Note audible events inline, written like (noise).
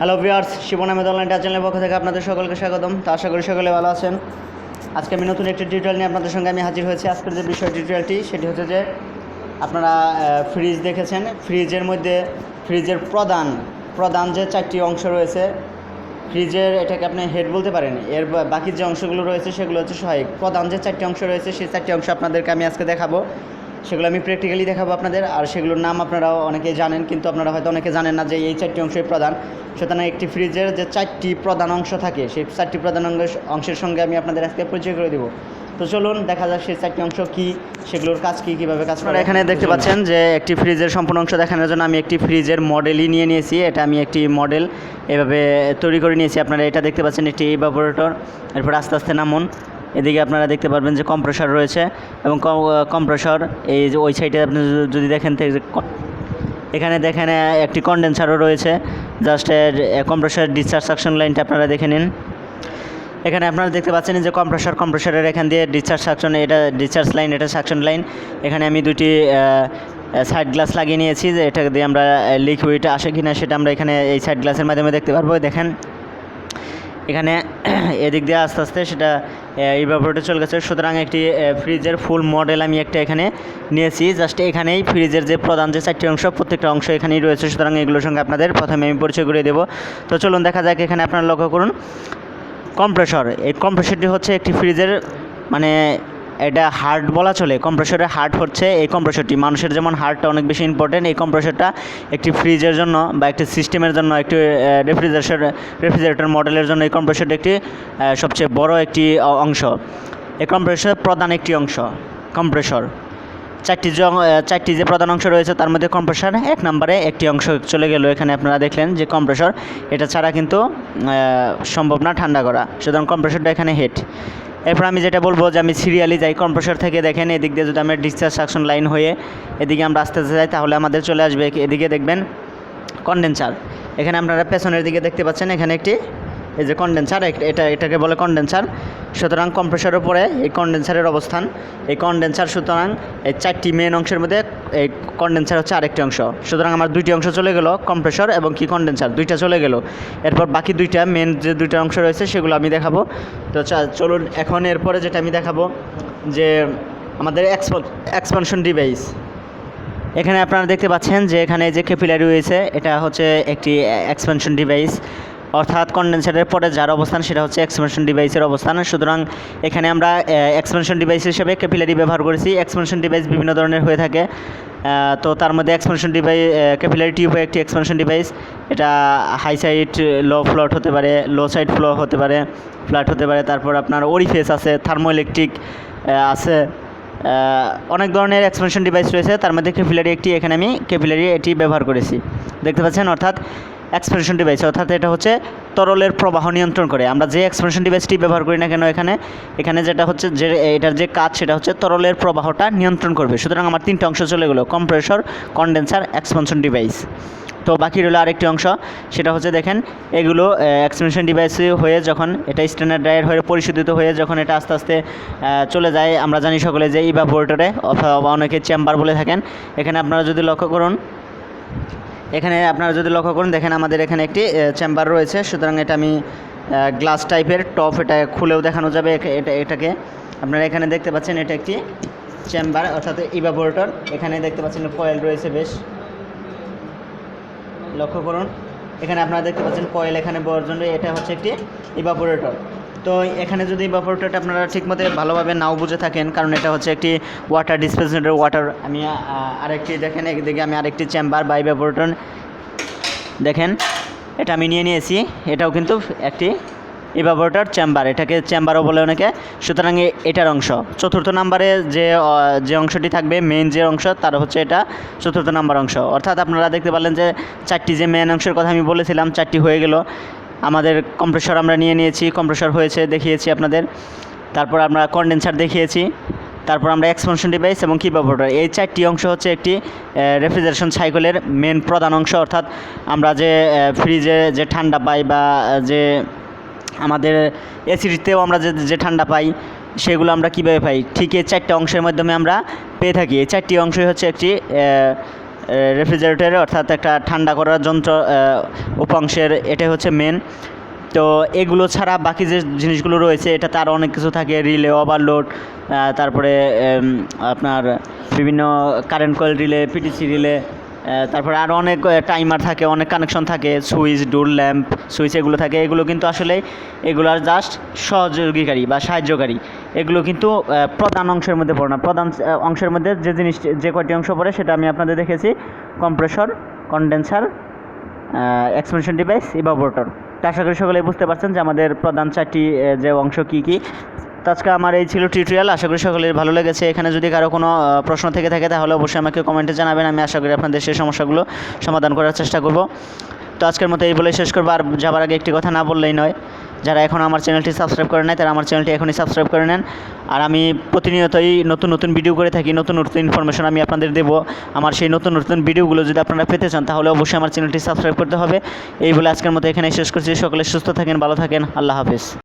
Hello viewers Shibon Ahmed online চ্যানেলের পক্ষ থেকে আপনাদের সকলকে স্বাগতম। তো আশা করি সকলে ভালো আছেন। আজকে আমি নতুন একটি টিউটোরিয়াল নিয়ে আপনাদের সঙ্গে আমি হাজির হয়েছি। আজকের যে বিষয় টিউটোরিয়ালটি সেটি হচ্ছে যে আপনারা ফ্রিজ দেখেছেন। ফ্রিজের মধ্যে ফ্রিজের প্রধান প্রধান যে চারটি অংশ রয়েছে ফ্রিজের এটাকে আপনি হেড বলতে পারেন। এর বাকি যে অংশগুলো রয়েছে, সেগুলো হচ্ছে সহায়ক। প্রধান যে চারটি অংশ রয়েছে, সেই চারটি অংশ আপনাদেরকে আমি আজকে দেখাবো। সেগুলো আমি প্র্যাকটিক্যালি দেখাবো আপনাদের। আর সেগুলোর নাম আপনারা অনেকে জানেন কিন্তু আপনারা হয়তো অনেকে জানেন না যে এই চারটি অংশই প্রধান। সুতরাং একটি ফ্রিজের যে চারটি প্রধান অংশ থাকে সেই চারটি প্রধান অংশ- অংশের সঙ্গে আমি আপনাদের আজকে পরিচয় করে দেবো। তো চলুন দেখা যাক সেই চারটি অংশ কী সেগুলোর কাজ কী কীভাবে কাজ করে এখানে দেখতে পাচ্ছেন যে একটি ফ্রিজের সম্পূর্ণ অংশ দেখানোর জন্য আমি একটি ফ্রিজের মডেলই নিয়ে নিয়েছি। এটা আমি একটি মডেল এভাবে তৈরি করে নিয়েছি। আপনারা এটা দেখতে পাচ্ছেন একটি ইভাপোরেটর এরপর আস্তে আস্তে নামুন। এদিকে আপনারা দেখতে পারবেন যে কম্প্রেসর রয়েছে এবং কম্প্রেসর এই যে ওই সাইডে আপনি যদি- দেখেন এখানে দেখেন একটি কন্ডেন্সারও রয়েছে। জাস্ট কম্প্রেসর ডিসচার্জ সাকশন লাইনটা আপনারা দেখে নিন। এখানে আপনারা দেখতে পাচ্ছেন যে কম্প্রেসর কম্প্রেসরের এখান দিয়ে ডিসচার্জ সাকশন এটা ডিসচার্জ লাইন এটা সাকশন লাইন এখানে আমি দুটি সাইড গ্লাস লাগিয়ে নিয়েছি যে এটা দিয়ে আমরা লিকুইড আসে কিনা সেটা আমরা এখানে এই সাইড গ্লাসের মাধ্যমে দেখতে পারব। দেখেন। এখানে (clears throat) এদিক দিয়ে আস্তে আস্তে সেটা ইভাপোরেটে চলে গেছে। সুতরাং একটি ফ্রিজের ফুল মডেল আমি একটা এখানে নিয়েছি। জাস্ট এখানেই ফ্রিজের যে প্রধান যে চারটি অংশ, প্রত্যেকটা অংশ এখানেই রয়েছে। সুতরাং এগুলোর সঙ্গে আপনাদের প্রথমে আমি পরিচয় করে দেবো। তো চলুন দেখা যাক এখানে আপনারা লক্ষ্য করুন। কম্প্রেসর এই কম্প্রেসরটি হচ্ছে একটি ফ্রিজের মানে এটা হার্ট বলা চলে, কম্প্রেসরের হার্ট হচ্ছে এই কম্প্রেসরটি। মানুষের যেমন হার্টটা অনেক বেশি ইম্পর্টেন্ট এই কম্প্রেসরটা একটি ফ্রিজের জন্য বা একটি সিস্টেমের জন্য, একটি রেফ্রিজারেটর রেফ্রিজারেটর মডেলের জন্য এই কম্প্রেসরটা একটি সবচেয়ে বড় একটি অংশ। এই কম্প্রেসরের প্রধান একটি অংশ, কম্প্রেসর। চারটি যে চারটি যে প্রধান অংশ রয়েছে, তার মধ্যে কম্প্রেসর এক নম্বরে একটি অংশ চলে গেল। এখানে আপনারা দেখলেন যে কম্প্রেসর, এটা ছাড়া কিন্তু সম্ভব না ঠান্ডা করা। সুতরাং কম্প্রেসরটা এখানে হেড এরপর আমি যেটা বলব যে আমি সিরিয়ালি যাই কম্প্রেসার থেকে দেখেন, এদিক দিয়ে যদি আমরা ডিসচার্জ সাকশন লাইন হয়ে এদিকে আমরা আস্তে আস্তে যাই, তাহলে আমাদের চলে আসবে এদিকে দেখবেন কন্ডেন্সার এখানে আপনারা পেছনের দিকে দেখতে পাচ্ছেন, এখানে একটি এই যে কন্ডেন্সার এটা এটাকে বলে কন্ডেন্সার সুতরাং কম্প্রেসারের উপরে এই কন্ডেন্সারের অবস্থান। এই কন্ডেন্সার সুতরাং এই চারটি মেন অংশের মধ্যে এই কন্ডেন্সার হচ্ছে আরেকটি অংশ। সুতরাং আমার দুইটি অংশ চলে গেল কম্প্রেসর এবং কি কন্ডেন্সার দুইটা চলে গেল। এরপর বাকি দুইটা মেন যে দুইটা অংশ রয়েছে সেগুলো আমি দেখাবো। তো চলুন এখন এরপরে যেটা আমি দেখাবো, যে আমাদের এক্সপানশন ডিভাইস এখানে আপনারা দেখতে পাচ্ছেন যে এখানে যে ক্যাপিলারি রয়েছে, এটা হচ্ছে একটি এক্সপেনশন ডিভাইস অর্থাৎ কন্ডেন্সারের পরে যার অবস্থান সেটা হচ্ছে এক্সপেনশন ডিভাইসের অবস্থান। সুতরাং এখানে আমরা এক্সপেনশন ডিভাইস হিসেবে ক্যাপিলারি ব্যবহার করেছি। এক্সপেনশন ডিভাইস বিভিন্ন ধরনের হয়ে থাকে। তো তার মধ্যে এক্সপেনশন ডিভাইস ক্যাপিলারি টিউব একটি এক্সপেনশন ডিভাইস এটা হাই সাইড লো ফ্লট হতে পারে লো সাইড ফ্লো হতে পারে ফ্ল্যাট হতে পারে। তারপর আপনার ওরিফেস আছে থার্মো ইলেকট্রিক আছে। অনেক ধরনের এক্সপেনশন ডিভাইস রয়েছে। তার মধ্যে ক্যাপিলারি একটি, এখানে আমি ক্যাপিলারি এটি ব্যবহার করেছি। দেখতে পাচ্ছেন? অর্থাৎ এক্সপেনশন ডিভাইস অর্থাৎ এটা হচ্ছে তরলের প্রবাহ নিয়ন্ত্রণ করে। আমরা যে এক্সপেনশন ডিভাইসটি ব্যবহার করি না কেন এখানে এখানে যেটা হচ্ছে যে, এটার যে কাজ সেটা হচ্ছে তরলের প্রবাহটা নিয়ন্ত্রণ করবে। সুতরাং আমার তিনটা অংশ চলে গেলো কম্প্রেসর কন্ডেন্সার এক্সপেনশন ডিভাইস তো বাকি রইল আরেকটি অংশ, সেটা হচ্ছে দেখেন, এগুলো এক্সপেনশন ডিভাইস হয়ে যখন এটা স্ট্যান্ডার্ড ড্রায়ার হয়ে পরিশোধিত হয়ে যখন এটা আস্তে আস্তে চলে যায়, আমরা জানি সকলে যে ইভাপোরেটরে অথবা অনেকে চেম্বার বলে থাকেন, এখানে আপনারা যদি লক্ষ্য করুন এখানে আপনারা যদি লক্ষ্য করুন, দেখেন আমাদের এখানে একটি চেম্বার রয়েছে। সুতরাং এটা আমি গ্লাস টাইপের টপ এটা খুলেও দেখানো যাবে এটা, এটাকে। আপনারা এখানে দেখতে পাচ্ছেন, এটা একটি চেম্বার অর্থাৎ ইভাপোরেটর এখানে দেখতে পাচ্ছেন কয়েল রয়েছে বেশ। লক্ষ্য করুন, এখানে আপনারা দেখতে পাচ্ছেন কয়েল এখানে বর্জন এটা হচ্ছে একটি ইভাপোরেটর তো এখানে যদি ইভাপোরেটরটা আপনারা ঠিকমতো ভালোভাবে নাও বুঝে থাকেন, কারণ এটা হচ্ছে একটি ওয়াটার ডিসপেন্সারের ওয়াটার আমি আরেকটি দেখেন একদিকে আমি আরেকটি চেম্বার বা ইভাপোরেটর দেখেন, এটা আমি নিয়ে নিয়েছি, এটাও কিন্তু একটি ইভাপোরেটর চেম্বার এটাকে চেম্বারও বলে অনেকে, সুতরাং এটার অংশ। চতুর্থ নাম্বারে যে যে অংশটি থাকবে মেন যে অংশ, তার হচ্ছে এটা চতুর্থ নাম্বার অংশ। অর্থাৎ আপনারা দেখতে পারলেন যে চারটি যে মেন অংশের কথা আমি বলেছিলাম, চারটি হয়ে গেল। আমাদের কম্প্রেসর আমরা নিয়ে নিয়েছি, কম্প্রেসর হয়েছে, দেখিয়েছি আপনাদের। তারপর আমরা কন্ডেন্সার দেখিয়েছি, তারপর আমরা এক্সপেনশন ডিভাইস এবং কি ব্যবহার এই চারটি অংশ হচ্ছে একটি রেফ্রিজারেশন সাইকেলের মেন প্রধান অংশ। অর্থাৎ আমরা যে ফ্রিজে যে ঠান্ডা পাই বা যে আমাদের এসিডিতেও আমরা যে যে ঠান্ডা পাই, সেগুলো আমরা কীভাবে পাই? ঠিক এই চারটে অংশের মাধ্যমে আমরা পেয়ে থাকি। এই চারটি অংশই হচ্ছে একটি রেফ্রিজারেটর অর্থাৎ একটা ঠান্ডা করার যন্ত্র উপাংশের এটাই হচ্ছে মেন তো এগুলো ছাড়া বাকি যে জিনিসগুলো রয়েছে এটা তার অনেক কিছু থাকে রিলে ওভারলোড তারপরে আপনার বিভিন্ন current coil relay PTC relay তারপরে আরও অনেক টাইমার থাকে, অনেক কানেকশন থাকে সুইচ ডোর ল্যাম্প সুইচ এগুলো থাকে। এগুলো কিন্তু আসলে এগুলার জাস্ট সহযোগীকারী বা সাহায্যকারী। এগুলো কিন্তু প্রধান অংশের মধ্যে পড়ে না। প্রধান অংশের মধ্যে যে জিনিস যে কয়টি অংশ পড়ে সেটা আমি আপনাদের দেখেছি। Compressor, condenser expansion device evaporator তো আশা করি সকলেই বুঝতে পারছেন যে আমাদের প্রধান চারটি যে অংশ কী কী। আজকে আমার এই ছিল টিউটোরিয়াল আশা করি সকলের ভালো লেগেছে। এখানে যদি কারও কোনো প্রশ্ন থেকে থাকে তাহলে অবশ্যই আমাকে কমেন্টে জানাবেন। আমি আশা করি আপনাদের সেই সমস্যাগুলো সমাধান করার চেষ্টা করব। তো আজকের মতো এই বলে শেষ করব। আর যাবার আগে একটি কথা না বললেই নয়। যারা এখন আমার চ্যানেলটি সাবস্ক্রাইব করে নেয় তারা আমার চ্যানেলটি এখনই সাবস্ক্রাইব করে নেন। আর আমি প্রতিনিয়তই নতুন নতুন ভিডিও করে থাকি, নতুন নতুন ইনফরমেশন আমি আপনাদের দেবো। আমার সেই নতুন নতুন ভিডিওগুলো যদি আপনারা পেতে চান, তাহলে অবশ্যই আমার চ্যানেলটি সাবস্ক্রাইব করতে হবে। এই বলে আজকের মতো এখানে শেষ করছি। সকলে সুস্থ থাকেন, ভালো থাকেন। আল্লাহ হাফেজ।